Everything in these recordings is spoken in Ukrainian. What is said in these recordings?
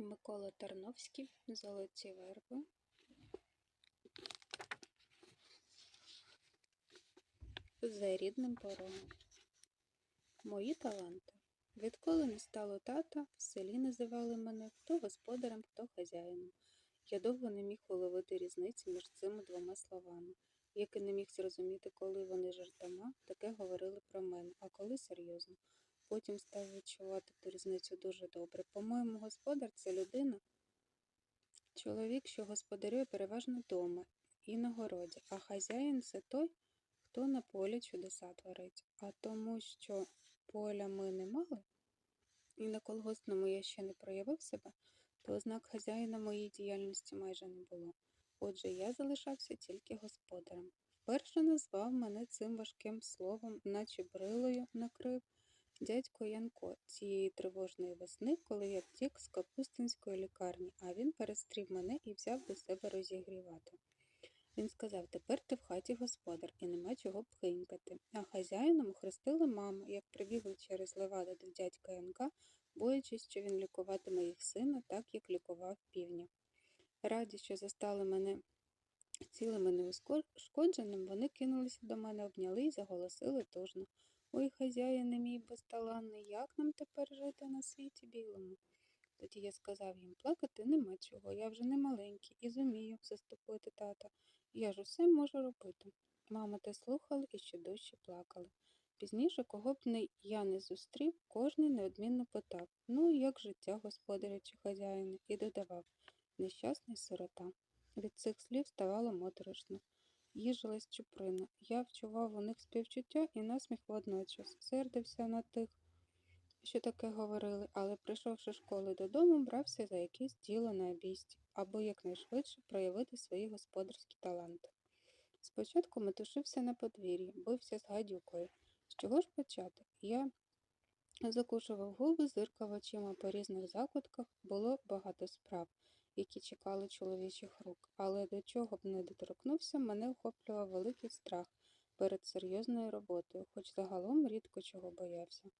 Микола Тарновський, Золоті верби. За рідним порогом. Мої таланти. Відколи не стало тата, в селі називали мене хто господарем, хто хазяїном. Я довго не міг уловити різниці між цими двома словами, як і не міг зрозуміти, коли вони жартома, таке говорили про мене, а коли серйозно. Потім став відчувати ту різницю дуже добре. По-моєму, господар це людина, чоловік, що господарює переважно вдома і на городі, а хазяїн це той, хто на полі чудеса творить. А тому, що поля ми не мали, і на колгоспному я ще не проявив себе, то ознак хазяїна моїй діяльності майже не було. Отже, я залишався тільки господарем. Вперше назвав мене цим важким словом, наче брилою накрив дядько Янко цієї тривожної весни, коли я втік з Капустинської лікарні, а він перестрів мене і взяв до себе розігрівати. Він сказав, тепер ти в хаті господар і нема чого пхинькати. А хазяїном хрестили маму, як прибігли через леваду до дядька Янка, боячись, що він лікуватиме їх сина, так як лікував півня. Раді, що застали мене цілим і неушкодженим, вони кинулися до мене, обняли і заголосили тужно. Ой, хазяїне мій безталанний, як нам тепер жити на світі білому? Тоді я сказав їм, плакати нема чого, я вже не маленький і зумію заступити тата. Я ж усе можу робити. Мама те слухали і ще дужче плакали. Пізніше, кого б не я не зустрів, кожний неодмінно питав Ну, як життя господаря чи хазяїна, і додавав нещасний сирота. Від цих слів ставало моторошно. Їжилась чуприна. Я вчував у них співчуття і насміх водночас, сердився на тих, що таке говорили, але, прийшовши школи додому, брався за якесь діло на обійсті, або якнайшвидше проявити свої господарські таланти. Спочатку метушився на подвір'ї, бився з гадюкою. З чого ж почати? Я закушував губи, зиркав очима по різних закутках, було багато справ, які чекали чоловічих рук, але до чого б не доторкнувся, мене охоплював великий страх перед серйозною роботою, хоч загалом рідко чого боявся.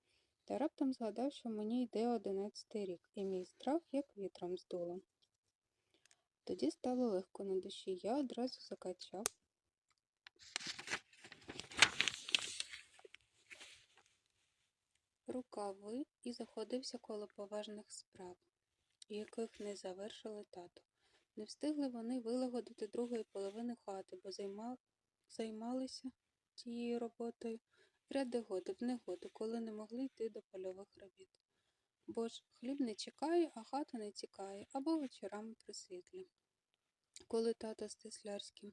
Та раптом згадав, що мені йде одинадцятий рік, і мій страх як вітром здуло. Тоді стало легко на душі, я одразу закачав. Рукави і заходився коло поважних справ, яких не завершили тато. Не встигли вони вилагодити другої половини хати, бо займа... займалися тією роботою ряди годи в негоду, коли не могли йти до польових робіт. Бо ж хліб не чекає, а хата не тікає, або вечорами при світлі. Коли тато з теслярським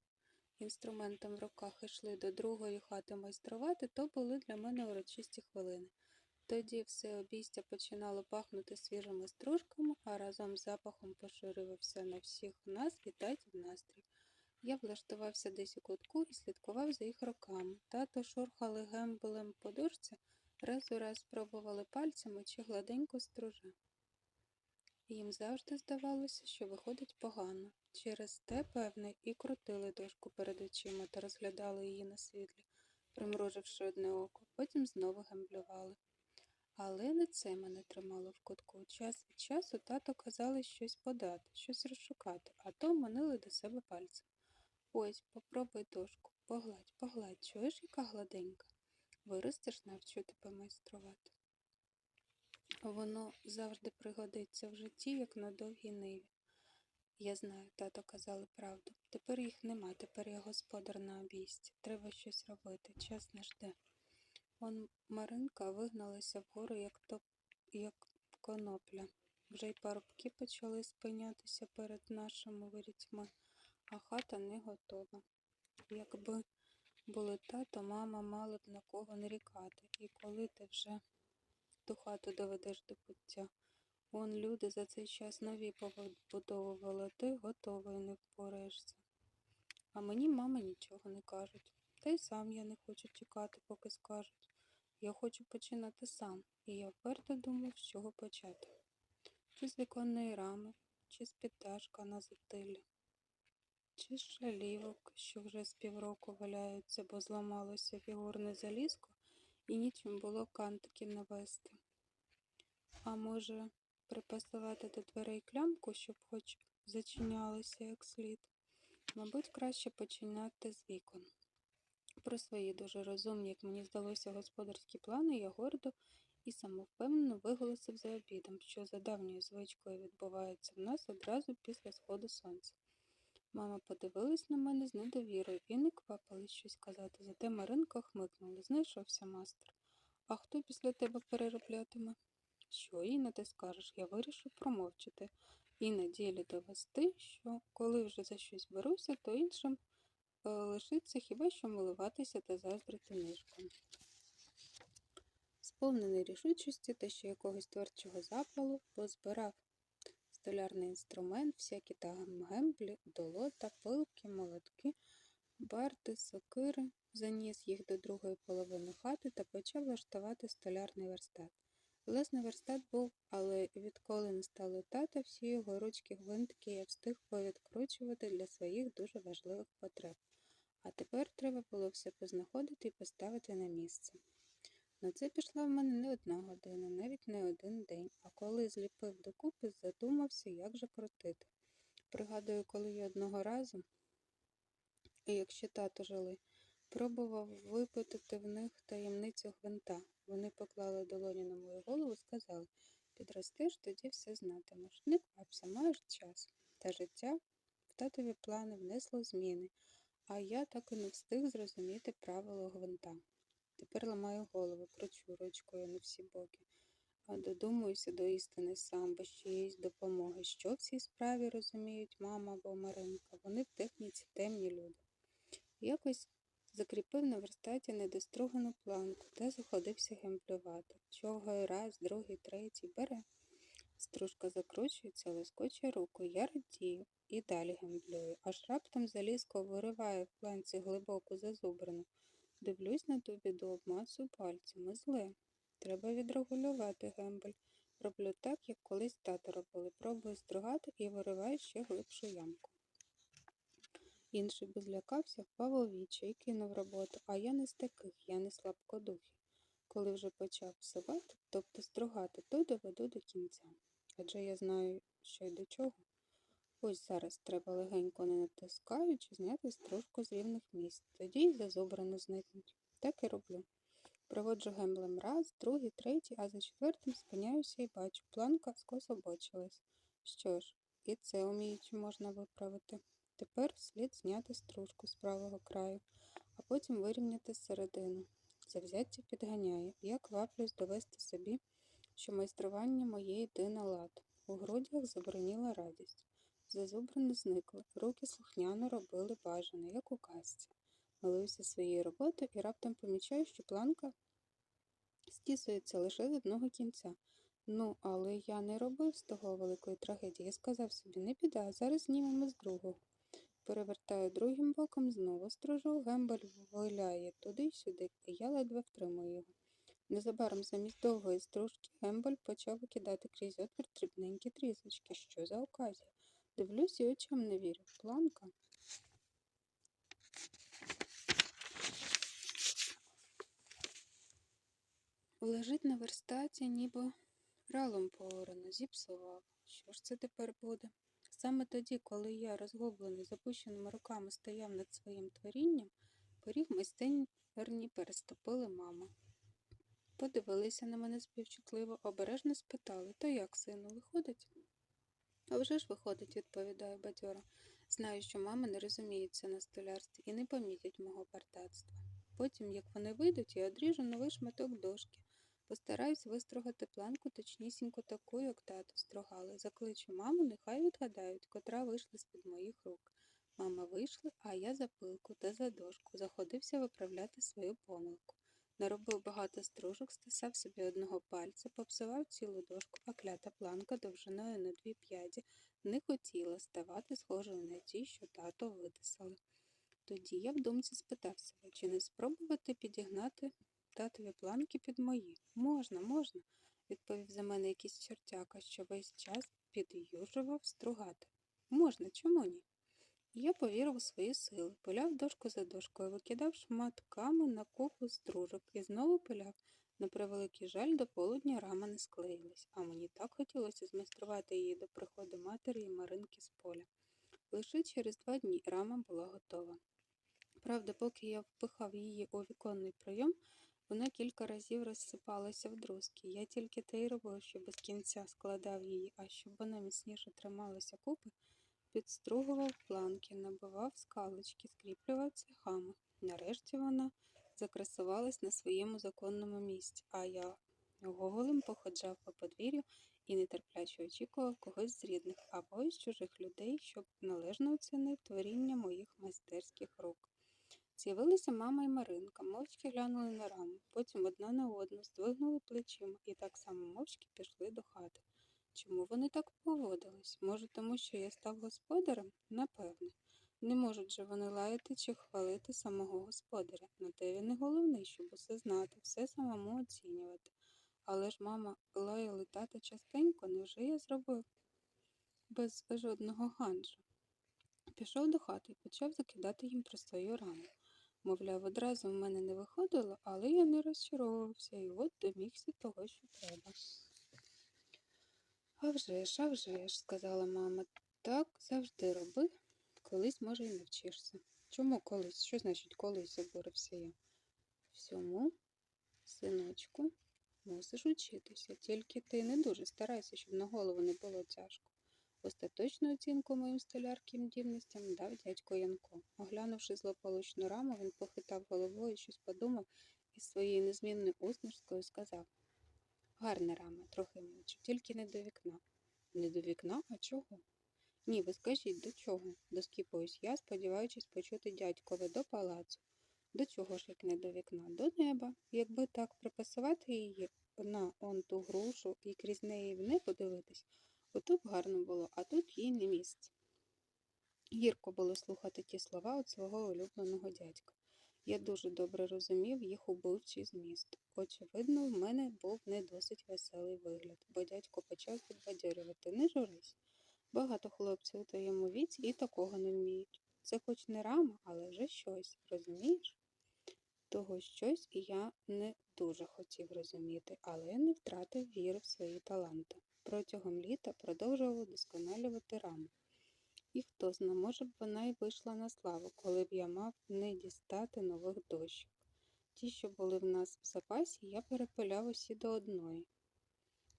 інструментом в руках йшли до другої хати майструвати, то були для мене урочисті хвилини. Тоді все обійстя починало пахнути свіжими стружками, а разом з запахом поширювався на всіх нас і татів настрій. Я влаштувався десь у кутку і слідкував за їх руками. Тато шурхали гембелем по дошці, раз у раз спробували пальцями чи гладенько струже. Їм завжди здавалося, що виходить погано. Через те, певне, і крутили дошку перед очима та розглядали її на світлі, примруживши одне око, потім знову гемблювали. Але не це мене тримало в кутку. Час від часу тато казали щось подати, щось розшукати, а то манили до себе пальцем. Ось, попробуй дошку, погладь, погладь, чуєш, яка гладенька. Виростеш, навчу тебе майструвати. Воно завжди пригодиться в житті, як на довгій ниві. Я знаю, тато казали правду. Тепер їх нема, тепер я господар на обійсті. Треба щось робити, час не жде. Он Маринка вигналася вгору, як топ, як конопля. Вже й парубки почали спинятися перед нашими ворітьми, а хата не готова. Якби були тато, мама мала б на кого нарікати, і коли ти вже ту хату доведеш до пуття. Вон люди за цей час нові побудовували, ти готовий не впораєшся. А мені мама нічого не кажуть. Та й сам я не хочу чекати, поки скажуть. Я хочу починати сам, і я вперто думав, з чого почати. Чи з віконної рами, чи з підтяжка на затилі, чи з шалівок, що вже з півроку валяються, бо зламалося фігурне залізко і нічим було кантики навести. А може, припасувати до дверей клямку, щоб хоч зачинялися як слід. Мабуть, краще починати з вікон. Про свої дуже розумні, як мені здалося, господарські плани я гордо і самовпевнено виголосив за обідом, що за давньою звичкою відбувається в нас одразу після сходу сонця. Мама подивилась на мене з недовірою і не квапилась щось казати, зате Маринка хмикнула. Знайшовся мастер. А хто після тебе перероблятиме? Що, Інна, ти скажеш? Я вирішив промовчати і на ділі довести, що коли вже за щось беруся, то іншим лишиться хіба що милуватися та заздрити нишком. Сповнений рішучості та ще якогось творчого запалу, позбирав столярний інструмент, всякі там гемблі, долота, пилки, молотки, барти, сокири, заніс їх до другої половини хати та почав влаштувати столярний верстат. Власне, верстат був, але відколи не стало тата, всі його ручки гвинтики я встиг повідкручувати для своїх дуже важливих потреб. А тепер треба було все познаходити і поставити на місце. На це пішла в мене не одна година, навіть не один день, а коли зліпив докупи, задумався, як же крутити. Пригадую, коли я одного разу, і як ще тато жили, пробував випитати в них таємницю гвинта. Вони поклали долоні на мою голову і сказали підростеш, тоді все знатимеш. Не квапся, маєш час. Та життя в татові плани внесло зміни, а я так і не встиг зрозуміти правило гвинта. Тепер ламаю голову, кручу ручкою на всі боки, а додумуюся до істини сам, без чиєїсь допомоги. Що в цій справі розуміють мама або Маринка? Вони в техніці темні люди. Якось закріпив на верстаті недостругану планку та заходився гемблювати. Човгаю раз, другий, третій, бере. Стружка закручується, лоскоче руку. Я радію і далі гемблюю, аж раптом залізко вириває в планці глибоку зазубрину. Дивлюсь на ту біду, обмацую пальцями. Зле. Треба відрегулювати гембель. Роблю так, як колись тато робили. Пробую стругати і вириваю ще глибшу ямку. Інший би злякався, впав у вічі і кинув роботу, а я не з таких, я не слабкодухий. Коли вже почав псувати, тобто стругати, то доведу до кінця. Адже я знаю, що й до чого. Ось зараз треба легенько не натискаючи зняти стружку з рівних місць, тоді й зазубрано зникнуть. Так і роблю. Проводжу гемблем раз, другий, третій, а за четвертим спиняюся і бачу, планка скособочилась. Що ж, і це уміючи можна виправити. Тепер слід зняти стружку з правого краю, а потім вирівняти середину. Завзяття підганяє. Я кваплюсь довести собі, що майстрування моє йде на лад. У грудях заброніла радість. Зазубрини зникли, руки слухняно робили бажане, як у казці. Милився своєю роботою і раптом помічаю, що планка стісується лише з одного кінця. Ну, але я не робив з того великої трагедії. Я сказав собі, не біда, зараз знімемо з другого. Перевертаю другим боком, знову стружу, гембель виляє туди й сюди, і я ледве втримую його. Незабаром замість довгої стружки гембель почав викидати крізь отвір дрібненькі трісочки. Що за оказія? Дивлюсь і очам не вірю. Планка. Лежить на верстаті, ніби ралом поорано, зіпсував. Що ж це тепер буде? Саме тоді, коли я, розгублений, запущеними руками стояв над своїм творінням, поріг майстерні переступили мама. Подивилися на мене співчутливо, обережно спитали, то як, сину, виходить? А вже ж виходить, відповідаю бадьоро. Знаю, що мама не розуміється на столярстві і не помітять мого партацтва. Потім, як вони вийдуть, я одріжу новий шматок дошки. Постараюсь вистругати планку точнісінько таку, як тато строгали. Закличу маму, нехай відгадають, котра вийшла з-під моїх рук. Мама вийшла, а я за пилку та за дошку заходився виправляти свою помилку. Наробив багато стружок, стисав собі одного пальця, попсував цілу дошку, а клята планка довжиною на дві п'яді не хотіла ставати схожою на ті, що тато витисали. Тоді я в думці спитав себе, чи не спробувати підігнати татові планки під мої. Можна, можна, відповів за мене якийсь чортяка, що весь час під'южував стругати. Можна, чому ні? Я повірив у свої сили, пиляв дошку за дошкою, викидав шматками на купу стружок і знову пиляв, На превеликий жаль, до полудня рама не склеїлась, а мені так хотілося змайструвати її до приходу матері і Маринки з поля. Лише через два дні рама була готова. Правда, поки я впихав її у віконний прийом, вона кілька разів розсипалася в друзки. Я тільки те й робив, що без кінця складав її, а щоб вона міцніше трималася купи, підстругував планки, набивав скалочки, скріплював цехами. Нарешті вона закрасувалась на своєму законному місці, а я гоголем походжав по подвір'ю і нетерпляче очікував когось з рідних або із чужих людей, щоб належно оцінив творіння моїх майстерських рук. З'явилися мама і Маринка, мовчки глянули на раму, потім одна на одну здвигнули плечима і так само мовчки пішли до хати. Чому вони так поводились? Може, тому що я став господарем? Напевне. Не можуть же вони лаяти чи хвалити самого господаря. На те він і головний, щоб усе знати, все самому оцінювати. Але ж мама лаяли тата частенько, невже я зробив без жодного ганджу? Пішов до хати і почав закидати їм про свою раму. Мовляв, одразу в мене не виходило, але я не розчаровувався і от домігся того, що треба. А вже ж, а вже ж, сказала мама, так завжди роби, колись, може, і навчишся. Чому колись? Що значить колись, обурився я? Всьому, синочку, мусиш учитися, тільки ти не дуже старайся, щоб на голову не було тяжко. Остаточну оцінку моїм столярським дівностям дав дядько Янко. Оглянувши злополучну раму, він похитав головою, щось подумав і своєю незмінною усмішкою сказав Гарна рама, трохи менше, тільки не до вікна. Не до вікна? А чого? Ні, ви скажіть, до чого? доскіпуюсь я, сподіваючись почути дядькове до палацу. До чого ж, як не до вікна? До неба. Якби так припасувати її на он ту грушу і крізь неї в небо дивитись, ото б гарно було, а тут їй не місце. Гірко було слухати ті слова від свого улюбленого дядька. Я дуже добре розумів їх убивчий зміст. Очевидно, в мене був не досить веселий вигляд, бо дядько почав підбадьорювати не журись. Багато хлопців у твоєму віці і такого не вміють. Це хоч не рама, але вже щось, розумієш? Того щось я не дуже хотів розуміти, але я не втратив віри в свої таланти. Протягом літа продовжував удосконалювати раму. І хто зна, може б вона й вийшла на славу, коли б я мав не дістати нових дощок. Ті, що були в нас в запасі, я перепиляв усі до одної,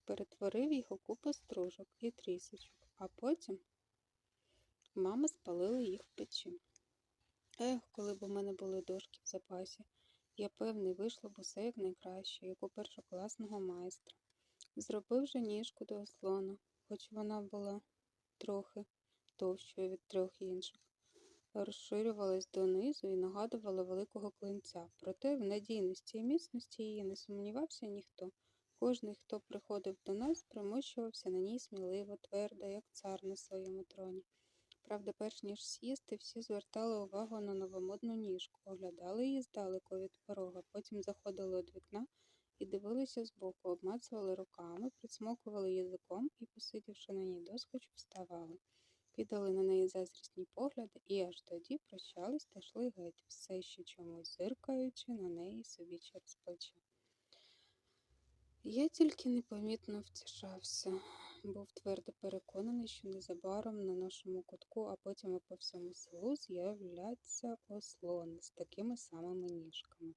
перетворив їх у купу стружок і трісочок, а потім мама спалила їх в печі. Ех, коли б у мене були дошки в запасі, я певний, вийшло б усе як найкраще, як у першокласного майстра. Зробив же ніжку до ослона, хоч вона була трохи товщою від трьох інших, розширювалась донизу і нагадувала великого клинця. Проте в надійності і міцності її не сумнівався ніхто. Кожний, хто приходив до нас, примощувався на ній сміливо, твердо, як цар на своєму троні. Правда, перш ніж сісти, всі звертали увагу на новомодну ніжку, оглядали її здалеку від порога, потім заходили від вікна і дивилися збоку, обмацували руками, присмокували язиком і, посидівши на ній доскочу, вставали. Кидали на неї заздрісні погляди і аж тоді прощались та йшли геть, все ще чомусь зиркаючи на неї собі через плече. Я тільки непомітно втішався, був твердо переконаний, що незабаром на нашому кутку, а потім і по всьому селу з'являться ослони з такими самими ніжками.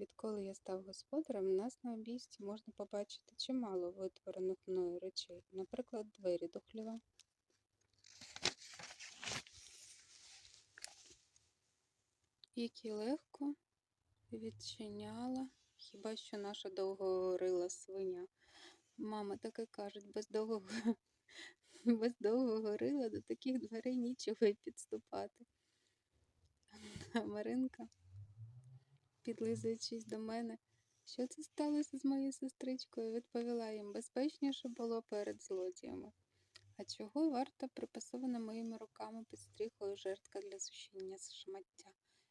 Відколи я став господарем, у нас на обійсті можна побачити чимало витворених мною речей, наприклад, двері до хліва. які легко відчиняла хіба що наша довгорила свиня. Мама таке кажуть, без довгого, без довгого рила до таких дверей нічого й підступати. А Маринка, підлизуючись до мене, що це сталося з моєю сестричкою, відповіла їм, безпечніше було перед злодіями. А чого варта припасована моїми руками під стріхою жертка для сушіння шмаття?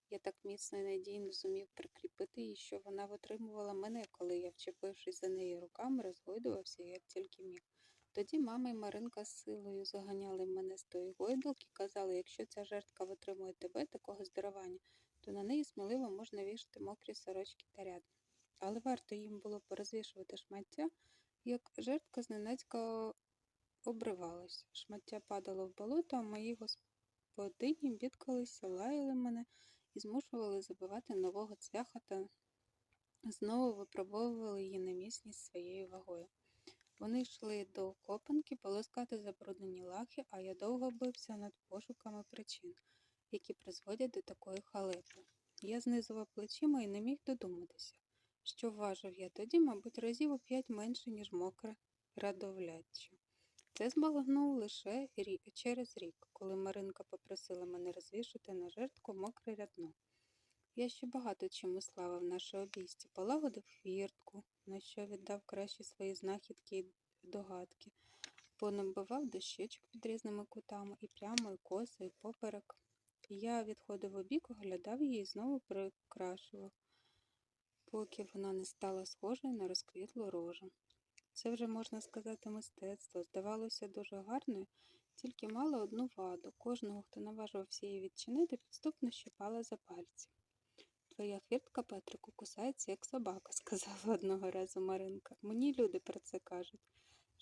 Я так міцно і надійно зумів прикріпити її, що вона витримувала мене, коли я, вчепившись за неї руками, розгойдувався, як тільки міг. Тоді мама і Маринка з силою заганяли мене з тої гойдалки, казали, якщо ця жертка витримує тебе, такого здоровання, то на неї сміливо можна вішати мокрі сорочки та ряд. але варто їм було порозвішувати шмаття, як жертка зненацька обривалась. Шмаття падало в болото, а мої господині бідкалися, лаяли мене і змушували забивати нового цвяха та знову випробовували її на міцність своєю вагою. Вони йшли до копанки полоскати забруднені лахи, а я довго бився над пошуками причин, які призводять до такої халепи. Я знизував плечима і не міг додуматися, що важив я тоді, мабуть, разів у п'ять менше, ніж мокре радовляччя. Це збагнув лише рі... через рік, коли Маринка попросила мене розвішати на жертку мокре рядно. Я ще багато чим славив наше обійстя, полагодив хвіртку, на що віддав кращі свої знахідки й догадки, понабивав дощечок під різними кутами, і прямо, і косо, і поперек. Я відходив у бік, оглядав її і знову прикрашував, поки вона не стала схожою на розквітлу рожу. Це вже, можна сказати, мистецтво. Здавалося дуже гарною, тільки мала одну ваду. Кожного, хто наважувався її відчинити, підступно щипала за пальці. Твоя хвіртка, Петрику, кусається, як собака, сказала одного разу Маринка. Мені люди про це кажуть.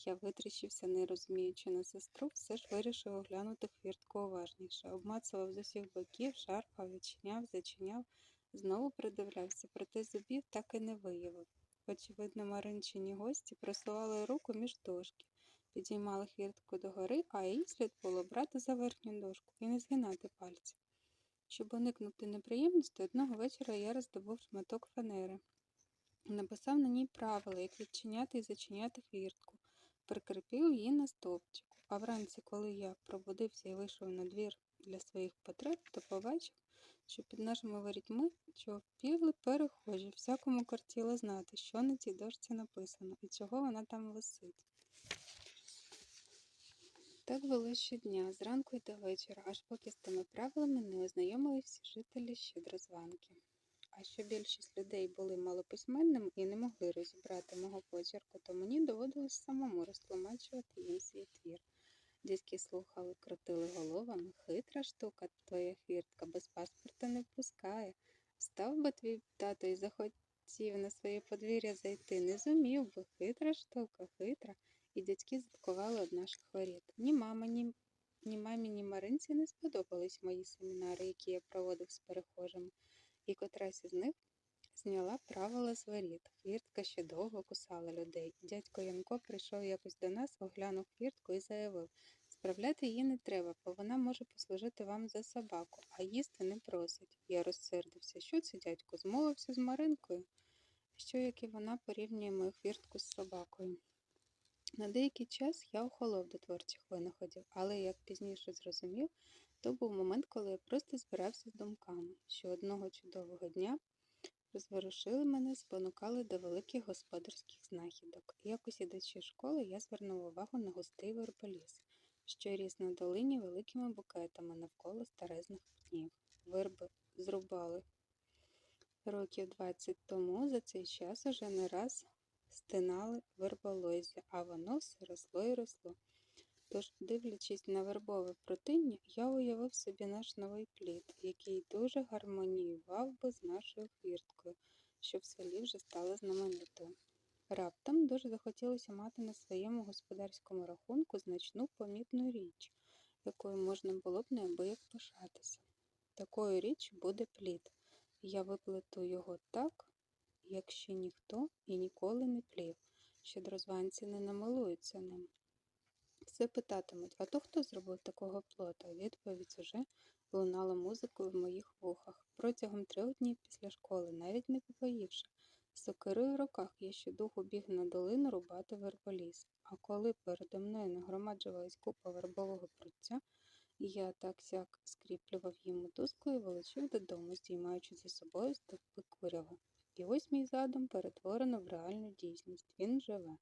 Я витріщився, не розуміючи на сестру, все ж вирішив оглянути хвіртку уважніше. Обмацував з усіх боків, шарпав, відчиняв, зачиняв, знову придивлявся, проте зубів так і не виявив. Очевидно, маринчині гості просували руку між дошки, підіймали хвіртку догори, а їй слід було брати за верхню дошку і не згинати пальці. Щоб уникнути неприємності, одного вечора я роздобув шматок фанери. Написав на ній правила, як відчиняти і зачиняти хвіртку, прикріпив її на стовпчику. А вранці, коли я пробудився і вийшов на двір для своїх потреб, то побачив, що під нашими ворітьми човпіли перехожі. Всякому кортіло знати, що на цій дошці написано і чого вона там висить. Так було щодня, зранку й до вечора, аж поки з тими правилами не ознайомили всі жителі Щедрозванки. А що більшість людей були малописьменними і не могли розібрати мого почерку, то мені доводилось самому розтлумачувати їм свій твір. Дітки слухали, крутили головами. Хитра штука, твоя хвіртка без паспорта не впускає. Встав би твій тато і захотів на своє подвір'я зайти, не зумів би. Хитра штука, хитра. І дядьки заткували наших воріт. Ні мама, ні, ні мамі, ні Маринці не сподобались мої семінари, які я проводив з перехожими, і котрась із них зняла правила з воріт. Хвіртка ще довго кусала людей. Дядько Янко прийшов якось до нас, оглянув хвіртку і заявив Справляти її не треба, бо вона може послужити вам за собаку, а їсти не просить. Я розсердився. Що це, дядько, змовився з Маринкою? Що, як і вона порівнює мою хвіртку з собакою? На деякий час я охолов до творчих винаходів, але, як пізніше зрозумів, то був момент, коли я просто збирався з думками, що одного чудового дня розворушили мене, спонукали до великих господарських знахідок. Якось ідучи школи, я звернув увагу на густий верболіс, що ріс на долині великими букетами навколо старезних пнів. Верби зрубали. Років 20 тому за цей час уже не раз стинали верболозі, а воно все росло і росло. Тож, дивлячись на вербове протиння, я уявив собі наш новий плід, який дуже гармоніював би з нашою хвірткою, що в селі вже стала знаменитою. Раптом дуже захотілося мати на своєму господарському рахунку значну помітну річ, якою можна було б неабияк пишатися. Такою річ буде плід. Я виплету його так, як ще ніхто і ніколи не плів, щедрозванці не намилуються ним. Все питатимуть, а то хто зробив такого плота? Відповідь уже лунала музикою в моїх вухах. Протягом трьох днів після школи, навіть не попоївши, сокирою в руках я ще духу біг на долину рубати верболіс. А коли передо мною нагромаджувалась купа вербового пруття, я так сяк скріплював їм мотузку і волочив додому, здіймаючи за собою стовпи курява. І ось мій задум перетворено в реальну дійсність. Він живе.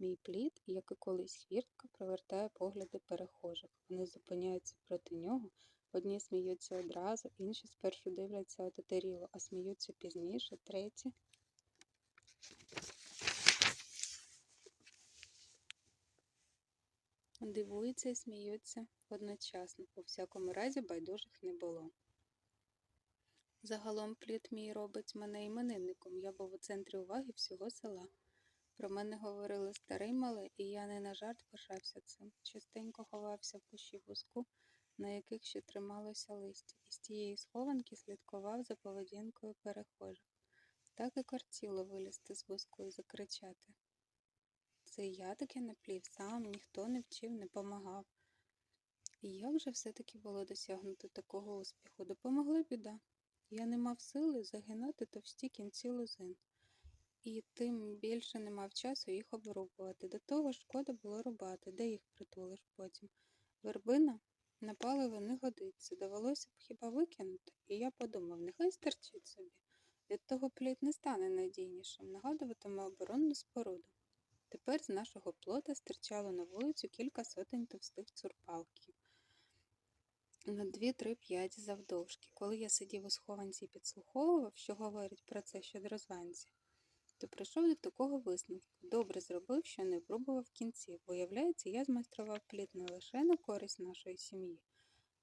Мій плід, як і колись хвіртка, привертає погляди перехожих. Вони зупиняються проти нього. Одні сміються одразу, інші спершу дивляться отетеріло, а сміються пізніше, треті. Дивуються і сміються одночасно. У всякому разі байдужих не було. Загалом плід мій робить мене іменинником. Я був у центрі уваги всього села. Про мене говорили старий мале, і я не на жарт пишався цим. Частенько ховався в кущі вузку, на яких ще трималося листя, і з тієї схованки слідкував за поведінкою перехожих. Так і кортіло вилізти з вузку і закричати. Це я таки наплів сам, ніхто не вчив, не помагав. І як же все-таки було досягнути такого успіху? Допомогла біда. Я не мав сили загинати товсті кінці лозин, і тим більше не мав часу їх обрубувати. До того шкода було рубати, де їх притулиш потім. Вербина на паливо не годиться, довелося б хіба викинути, і я подумав, нехай стерчить собі. Від того плід не стане надійнішим, нагадуватиме оборонну споруду. Тепер з нашого плота стирчало на вулицю кілька сотень товстих цурпалків на 2-3-5 завдовжки. Коли я сидів у схованці і підслуховував, що говорять про це щодрозванці, то прийшов до такого висновку. Добре зробив, що не пробував кінців. Виявляється, я змайстрував плід не лише на користь нашої сім'ї.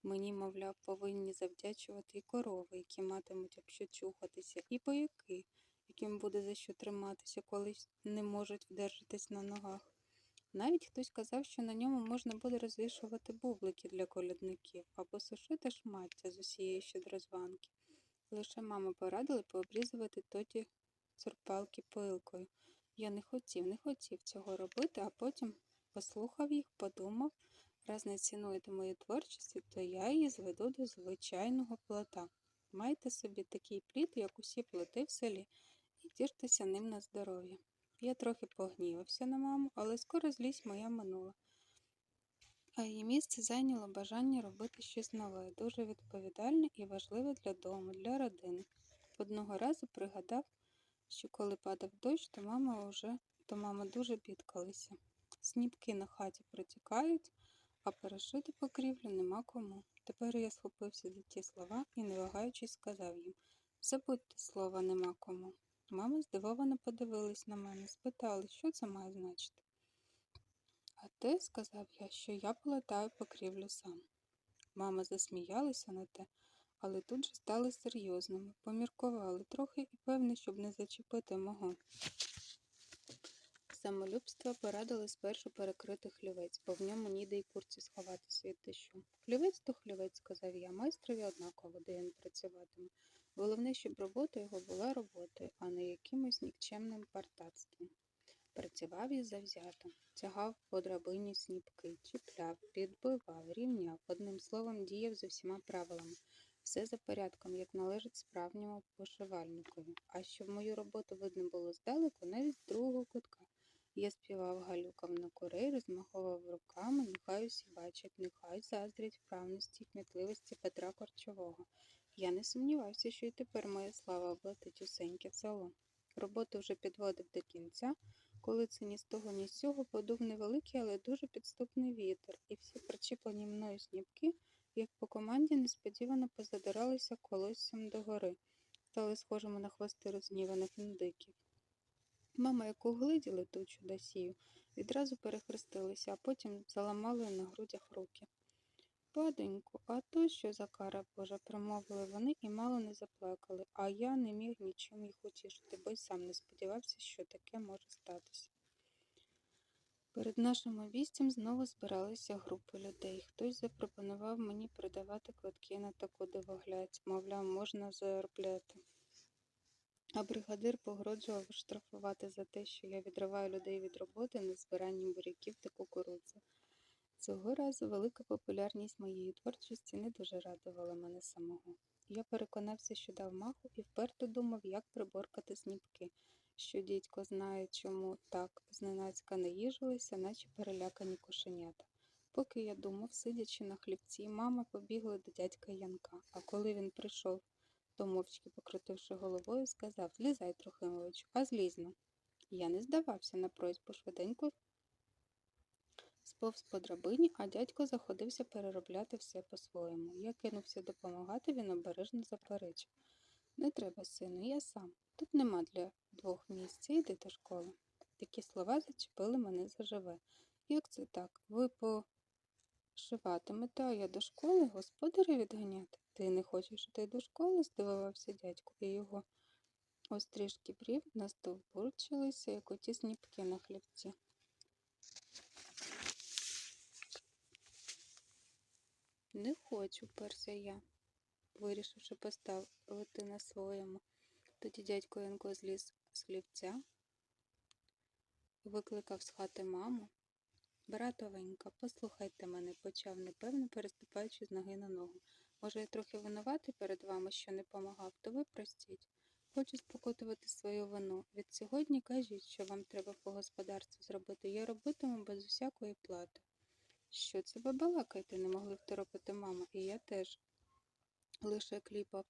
Мені, мовляв, повинні завдячувати і корови, які матимуть об що чухатися, і бояки, яким буде за що триматися, коли не можуть вдержатись на ногах. Навіть хтось казав, що на ньому можна буде розвішувати бублики для колядників або сушити шмаття з усієї щедрозванки. Лише мама порадила пообрізувати тоді цурпалки пилкою. Я не хотів, не хотів цього робити, а потім послухав їх, подумав, раз не цінуєте мої творчості, то я її зведу до звичайного плота. Майте собі такий плід, як усі плоти в селі, і тіштеся ним на здоров'я. Я трохи погнівався на маму, але скоро злість моя минула. А її місце зайняло бажання робити щось нове, дуже відповідальне і важливе для дому, для родини. Одного разу пригадав, що коли падав дощ, то мама вже то мама дуже бідкалися. Сніпки на хаті протікають, а перешити покрівлю нема кому. Тепер я схопився за ті слова і, не вагаючись, сказав їм Забудьте слова нема кому. Мама здивовано подивилась на мене, спитали, що це має значити. А те, сказав я, що я полетаю покрівлю сам. Мама засміялася на те, але тут же стали серйозними, поміркували трохи і певне, щоб не зачепити мого. Самолюбства порадили спершу перекрити хлівець, бо в ньому ніде й курці сховатися від дощу. Хлівець то хлівець, сказав я, майстрові однаково, де він працюватиме. Головне, щоб робота його була роботою, а не якимось нікчемним партацтвом. Працював і завзято, тягав по драбині сніпки, чіпляв, підбивав, рівняв, одним словом, діяв за всіма правилами. Все за порядком, як належить справжньому пошивальникові. А щоб мою роботу видно було здалеку, навіть з другого кутка. Я співав галюкав на курей, розмахував руками, нехай усі бачать, нехай заздрять вправності і кмітливості Петра Корчового. Я не сумнівався, що й тепер моя слава облетить усеньке село. Роботу вже підводив до кінця, коли це ні з того, ні з цього подув невеликий, але дуже підступний вітер, і всі причіплені мною сніпки, як по команді, несподівано позадиралися колоссям догори, стали схожими на хвости розгніваних індиків. Мама, яку глиділи ту чудосію, відразу перехрестилися, а потім заламали на грудях руки. Падоньку, а то що за кара Божа, промовили вони і мало не заплакали, а я не міг нічим їх утішити, бо й сам не сподівався, що таке може статися. Перед нашим обістям знову збиралися групи людей. Хтось запропонував мені продавати квитки на таку дивоглядь, мовляв, можна заробляти. А бригадир погрожував штрафувати за те, що я відриваю людей від роботи на збиранні буряків та кукурудзи. Цього разу велика популярність моєї творчості не дуже радувала мене самого. Я переконався, що дав маху і вперто думав, як приборкати сніпки, що дідько знає, чому так зненацька наїжилися, наче перелякані кошенята. Поки я думав, сидячи на хлівці, мама побігла до дядька Янка, а коли він прийшов, то, мовчки покрутивши головою, сказав Злізай, Трохимович, а злізно. Я не здавався на просьбу швиденько сповз по драбині, а дядько заходився переробляти все по-своєму. Я кинувся допомагати, він обережно заперечив. Не треба, сину, я сам. Тут нема для двох місць, йди до школи. Такі слова зачепили мене заживе. Як це так? Ви по Шиватимете, а я до школи господаря відганяти. Ти не хочеш іти до школи? здивувався дядько, і його острішки брів настовбурчилися, як оті сніпки на хлібці. Не хочу, перся я, вирішивши поставити на своєму. Тоді дядько Янко зліз з хлівця, викликав з хати маму. Братовенька, послухайте мене, почав непевно, переступаючи з ноги на ногу. Може, я трохи винуватий перед вами, що не помагав, то ви простіть. Хочу спокутувати свою вину. Від сьогодні кажіть, що вам треба по господарству зробити. Я робитиму без усякої плати. Що це ви балакаєте, не могли второпити мама, і я теж лише кліпав.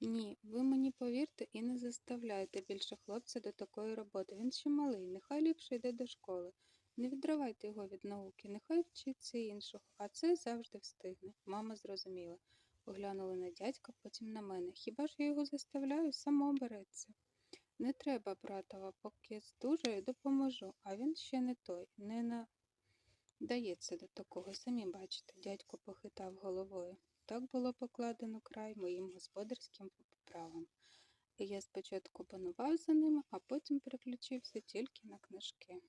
Ні, ви мені повірте і не заставляйте більше хлопця до такої роботи. Він ще малий, нехай ліпше йде до школи. Не відривайте його від науки, нехай вчиться іншого, а це завжди встигне. Мама зрозуміла. Поглянула на дядька, потім на мене. Хіба ж я його заставляю, само береться. Не треба, братова, поки здужаю, допоможу, а він ще не той, не на... дається до такого, самі бачите, дядько похитав головою. Так було покладено край моїм господарським поправам. Я спочатку панував за ними, а потім переключився тільки на книжки.